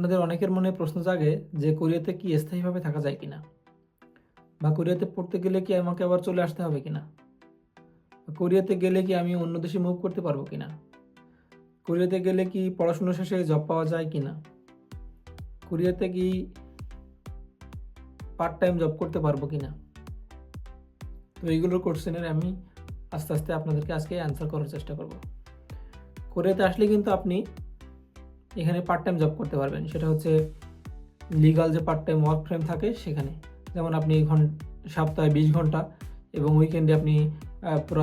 আপনাদের অনেকের মনে প্রশ্ন জাগে যে কোরিয়াতে কি স্থায়ীভাবে থাকা যায় কিনা? বা কোরিয়াতে পড়তে গেলে কি আমাকে আবার চলে আসতে হবে কিনা? কোরিয়াতে গেলে কি আমি অন্য দেশে মুভ করতে পারব কিনা? কোরিয়াতে গেলে কি পড়াশোনা শেষে জব পাওয়া যায় কিনা? কোরিয়াতে কি পার্ট টাইম জব করতে পারব কিনা? তো এইগুলোর কোশ্চেনের আমি আস্তে আস্তে আপনাদেরকে আজকে অ্যান্সার করার চেষ্টা করব। কোরিয়াতে আসলে কিন্তু আপনি এখানে পার্ট টাইম জব করতে পারবেন। সেটা হচ্ছে লিগাল যে পার্ট টাইম ওয়ার্ক ফ্রেম থাকে সেখানে। যেমন আপনি ঘন, সপ্তাহে বিশ ঘণ্টা এবং উইকেন্ডে আপনি পুরো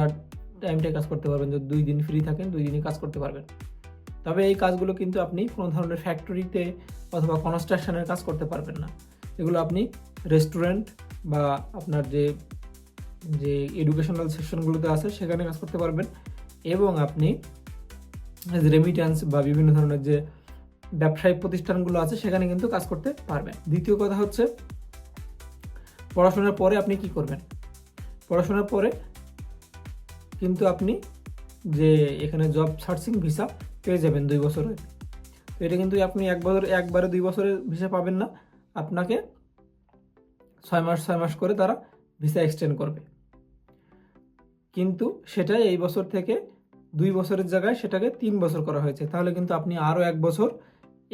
টাইমটাই কাজ করতে পারবেন। যদি দুই দিন ফ্রি থাকেন, দুই দিনই কাজ করতে পারবেন। তবে এই কাজগুলো কিন্তু আপনি কোনো ধরনের ফ্যাক্টরিতে অথবা কনস্ট্রাকশনের কাজ করতে পারবেন না। এগুলো আপনি রেস্টুরেন্ট বা আপনার যে যে এডুকেশনাল সেকশনগুলোতে আছে, সেখানে কাজ করতে পারবেন। এবং আপনি রেমিটেন্স বা বিভিন্ন ধরনের যে ব্যবসায়িক প্রতিষ্ঠানগুলো আছে, সেখানে কিন্তু কাজ করতে পারবেন। দ্বিতীয় কথা হচ্ছে, পড়াশোনার পরে আপনি কি করবেন? পড়াশোনার পরে কিন্তু আপনি যে এখানে জব সার্চিং ভিসা পেয়ে যাবেন দুই বছরে। তো এটা কিন্তু আপনি এক বছর একবারে দুই বছরের ভিসা পাবেন না। আপনাকে ছয় মাস ছয় মাস করে তারা ভিসা এক্সটেন্ড করবে। কিন্তু সেটাই এই বছর থেকে দুই বছরের জায়গায় সেটাকে তিন বছর করা হয়েছে। তাহলে কিন্তু আপনি আরও এক বছর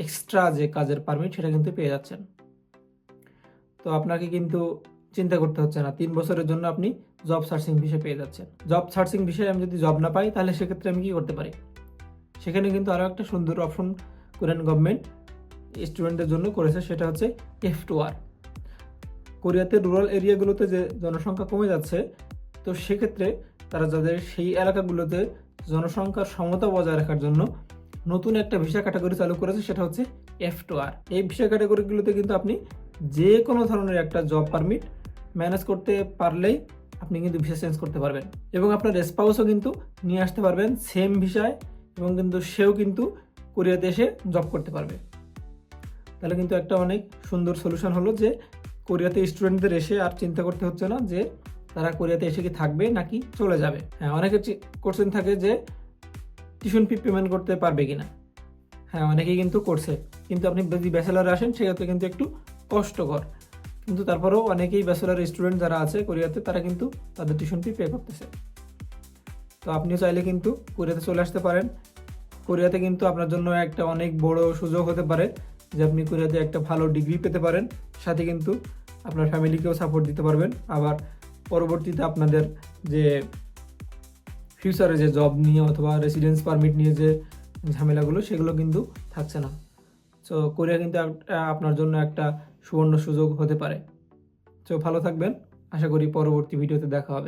এক্সট্রা যে কাজের পারমিট সেটা কিন্তু পেয়ে যাচ্ছেন। তো আপনাকে কিন্তু চিন্তা করতে হচ্ছে না, তিন বছরের জন্য আপনি জব সার্চিং ভিসা পেয়ে যাচ্ছেন। জব সার্চিং ভিসায় আমি যদি জব না পাই, তাহলে সেক্ষেত্রে আমি কী করতে পারি? সেখানে কিন্তু আরও একটা সুন্দর অপশন কোরিয়ান গভর্নমেন্ট স্টুডেন্টদের জন্য করেছে, সেটা হচ্ছে এফ টু আর কোরিয়াতে রুরাল এরিয়াগুলোতে যে জনসংখ্যা কমে যাচ্ছে, তো সেক্ষেত্রে তারা যাদের সেই এলাকাগুলোতে জনসংখ্যার সমতা বজায় রাখার জন্য নতুন একটা ভিসা ক্যাটাগরি চালু করেছে, সেটা হচ্ছে এফ টু আর এই ভিসা ক্যাটাগরিগুলোতে কিন্তু আপনি যে কোনো ধরনের একটা জব পারমিট ম্যানেজ করতে পারলেই আপনি কিন্তু ভিসা চেঞ্জ করতে পারবেন। এবং আপনার স্পাউসও কিন্তু নিয়ে আসতে পারবেন সেম ভিসায় এবং কিন্তু সেও কিন্তু কোরিয়াতে এসে জব করতে পারবে। তাহলে কিন্তু একটা অনেক সুন্দর সলিউশন হলো যে কোরিয়াতে স্টুডেন্টদের এসে আর চিন্তা করতে হচ্ছে না যে তারা কোরিয়াতে এসে কি থাকবে নাকি চলে যাবে? হ্যাঁ অনেকের কোশ্চেন থাকে যে টিউশন ফি পেমেন্ট করতে পারবে কিনা। হ্যাঁ অনেকেই কিন্তু করছে। কিন্তু আপনি যদি ব্যাচেলারে আসেন, সেক্ষেত্রে কিন্তু একটু কষ্টকর। কিন্তু তারপরেও অনেকেই ব্যাচেলার স্টুডেন্ট যারা আছে কোরিয়াতে, তারা কিন্তু তাদের টিউশন ফি পে করতেছে। তো আপনিও চাইলে কিন্তু কোরিয়াতে চলে আসতে পারেন। কোরিয়াতে কিন্তু আপনার জন্য একটা অনেক বড় সুযোগ হতে পারে যে আপনি কোরিয়াতে একটা ভালো ডিগ্রি পেতে পারেন। সাথে কিন্তু আপনার ফ্যামিলিকেও সাপোর্ট দিতে পারবেন। আবার পরবর্তীতে আপনাদের যে ফিউচারে যে জব নিয়ে অথবা রেসিডেন্স পারমিট নিয়ে যে ঝামেলাগুলো, সেগুলো কিন্তু থাকছে না। সো কোরিয়া কিন্তু আপনার জন্য একটা সুবর্ণ সুযোগ হতে পারে। তো ভালো থাকবেন। আশা করি পরবর্তী ভিডিওতে দেখা হবে।